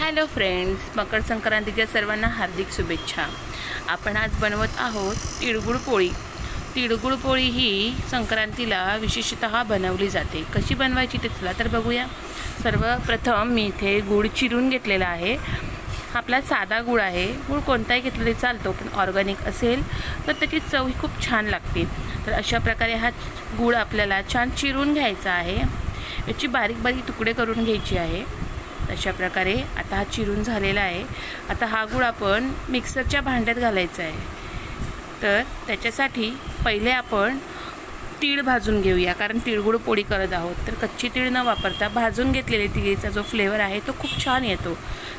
Hello friends मकर संक्रांतीच्या सर्वांना हार्दिक शुभेच्छा. आपण आज बनवत आहोत तिळगुळ पोळी. तिळगुळ पोळी ही संक्रांतीला विशेषत बनवली जाते. कशी बनवायची ते चला तर बघूया. सर्वप्रथम मी इथे गूळ चिरून घेतलेला आहे. आपला साधा गूळ आहे. गूळ कोणताही घेतला तरी चालतो पण ऑर्गॅनिक असेल तर त्याची चव ही खूप छान लागते. तर अशा प्रकारे हा गूळ आपल्याला छान चिरून घ्यायचा आहे. याची बारीक बारीक तुकडे करून घ्यायची आहे. अशा प्रकारे आता हा चिरून झालेला आहे. आता हा गूळ आपण मिक्सरच्या भांड्यात घालायचा आहे. तर त्याच्यासाठी पहिले आपण तीळ भाजून घेऊया कारण तिळगुळ पोळी करत आहोत. तर कच्ची तीळ न वापरता भाजून घेतलेले तिळीचा जो फ्लेवर आहे तो खूप छान येतो.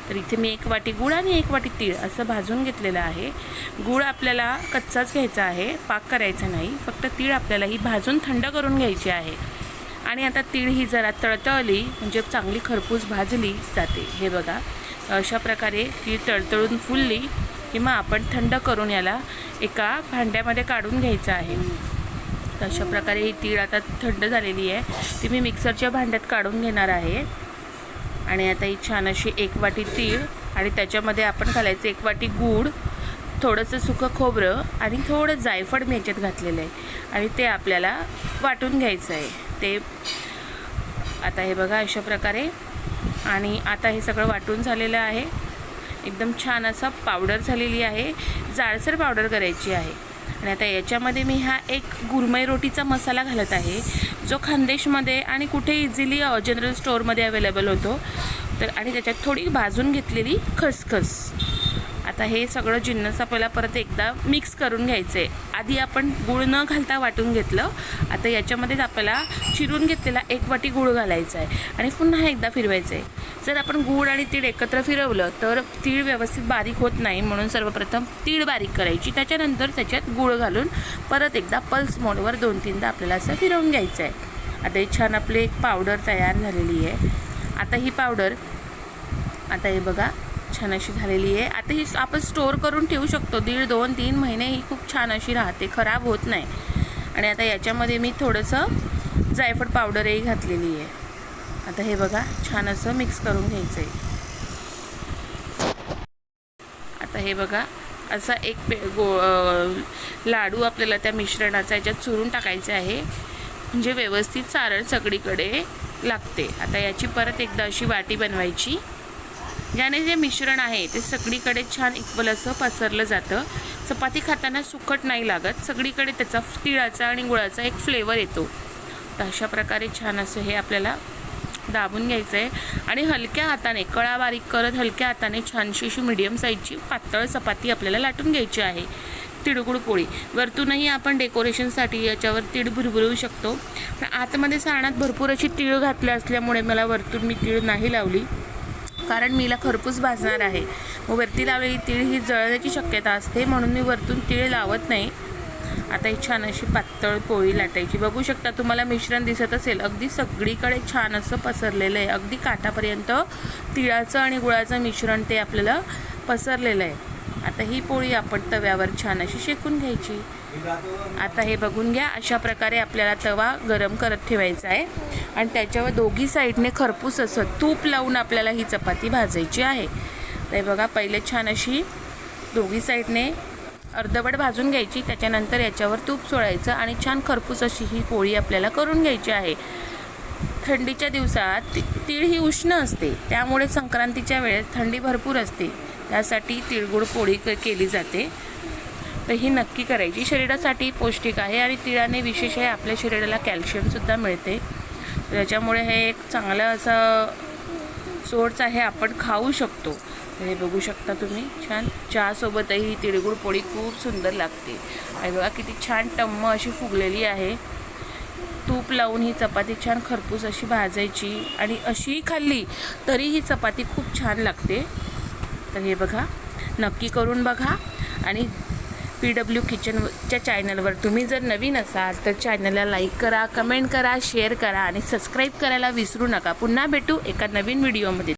तर इथे मी एक वाटी गुळ आणि एक वाटी तीळ असं भाजून घेतलेलं आहे. गूळ आपल्याला कच्चाच घ्यायचा आहे पाक करायचा नाही. फक्त तीळ आपल्याला ही भाजून थंड करून घ्यायची आहे. आणि आता तीळ ही जरा तळतळली म्हणजे चांगली खरपूस भाजली जाते. हे बघा अशा प्रकारे ती तळतळून फुलली की मग आपण थंड करून याला एका भांड्यामध्ये काढून घ्यायचं आहे. अशा प्रकारे ही तीळ आता थंड झालेली आहे. ती मी मिक्सरच्या भांड्यात काढून घेणार आहे. आणि आता ही छान अशी एक वाटी तीळ आणि त्याच्यामध्ये आपण घालायचं एक वाटी गूळ थोडंसं सुकं खोबरं आणि थोडं जायफळ मी याच्यात घातलेलं आहे. आणि ते आपल्याला वाटून घ्यायचं आहे. ते आता हे बघा अशा प्रकारे. आणि आता हे सगळं वाटून झालेलं आहे. एकदम छान असा पावडर झालेली आहे. जाडसर पावडर करायची आहे. आणि आता याच्यामध्ये मी हा एक गुरमई रोटीचा मसाला घालत आहे जो खानदेशमध्ये आणि कुठे इझिली जनरल स्टोअरमध्ये अवेलेबल होतो. तर आणि त्याच्यात थोडी भाजून घेतलेली खसखस. आता हे सगळं जिन्नस आपल्याला परत एकदा मिक्स करून घ्यायचं आहे आधी आपण गूळ न घालता वाटून घेतलं. आता याच्यामध्येच आपल्याला चिरून घेतलेला एक वाटी गूळ घालायचा आहे आणि पुन्हा एकदा फिरवायचं आहे जर आपण गूळ आणि तीळ एकत्र फिरवलं तर तीळ व्यवस्थित बारीक होत नाही म्हणून सर्वप्रथम तीळ बारीक करायची. त्याच्यानंतर त्याच्यात गूळ घालून परत एकदा पल्स मोडवर दोन तीनदा आपल्याला असं फिरवून घ्यायचं आहे आता हे छान आपली एक पावडर तयार झालेली आहे. आता ही पावडर आता हे बघा. छान अशी झालेली आहे. आता ही आपण स्टोअर करून ठेवू शकतो. दीड दोन तीन महिने ही खूप छान अशी राहते. खराब होत नाही. आणि आता याच्यामध्ये मी थोडंसं जायफळ पावडरही घातलेली आहे. आता हे बघा छान असं मिक्स करून घ्यायचं आहे आता हे बघा असा एक पे गो लाडू आपल्याला त्या मिश्रणाचा याच्यात चुरून टाकायचा आहे. म्हणजे व्यवस्थित सारण सगळीकडे लागते. आता याची परत एकदा अशी वाटी बनवायची. ज्याने जे मिश्रण आहे ते सगळीकडे छान इक्वल असं पसरलं जातं. चपाती खाताना सुकट नाही लागत सगळीकडे त्याचा तिळाचा आणि गुळाचा एक फ्लेवर येतो. तर अशा प्रकारे छान असं हे आपल्याला दाबून घ्यायचं आहे आणि हलक्या हाताने कळा बारीक करत हलक्या हाताने छानशी अशी मिडियम साईजची पातळ चपाती आपल्याला लाटून घ्यायची आहे. तिळगुळ पोळी. वरतूनही आपण डेकोरेशनसाठी याच्यावर तीळ भुरभुरवू शकतो. पण आतमध्ये सारणात भरपूर अशी तीळ घातल्या असल्यामुळे मला वरतून मी तीळ नाही लावली. कारण मीला खरपूस भाजणार आहे. व वरती लावलेली तीळ ही जळण्याची शक्यता असते म्हणून मी वरतून तीळ लावत नाही. आता ही छान अशी पातळ पोळी लाटायची. बघू शकता तुम्हाला मिश्रण दिसत असेल. अगदी सगळीकडे छान असं पसरलेलं आहे. अगदी काठापर्यंत तिळाचं आणि गुळाचं मिश्रण ते आपल्याला पसरलेलं आहे. आता ही पोळी आपण तव्यावर छान अशी शेकून घ्यायची. आता हे बघून घ्या अशा प्रकारे आपल्याला तवा गरम करत ठेवायचा आहे. आणि त्याच्यावर दोघी साईडने खरपूस असं तूप लावून आपल्याला ही चपाती भाजायची आहे. तर बघा पहिले छान अशी दोघी साईडने अर्धवट भाजून घ्यायची त्याच्यानंतर याच्यावर तूप सोडायचं आणि छान खरपूस अशी ही पोळी आपल्याला करून घ्यायची आहे. थंडीच्या दिवसात तिळ तीळ ही उष्ण असते. त्यामुळे संक्रांतीच्या वेळेस थंडी भरपूर असते. त्यासाठी तिळगुळ पोळी क- केली जाते. तर ही नक्की करायची. शरीरासाठी पौष्टिक आहे आणि तिळाने विशेष आहे आपल्या शरीराला कॅल्शियमसुद्धा मिळते. त्याच्यामुळे हे एक चांगलं असं सोर्स आहे. आपण खाऊ शकतो. हे बघू शकता तुम्ही. छान. चहासोबतही ही तिळगुळ पोळी खूप सुंदर लागते. आणि बघा किती छान टम्म अशी फुगलेली आहे. तूप लावून ही चपाती छान खरपूस अशी भाजायची आणि अशीही खाल्ली तरी ही चपाती खूप छान लागते. तर हे बघा नक्की करून बघा आणि पी डब्ल्यू किचनच्या चॅनलवर तुम्ही जर नवीन असाल तर चॅनलला लाईक करा कमेंट करा शेअर करा आणि सबस्क्राईब करायला विसरू नका. पुन्हा भेटू एका नवीन व्हिडिओमध्ये.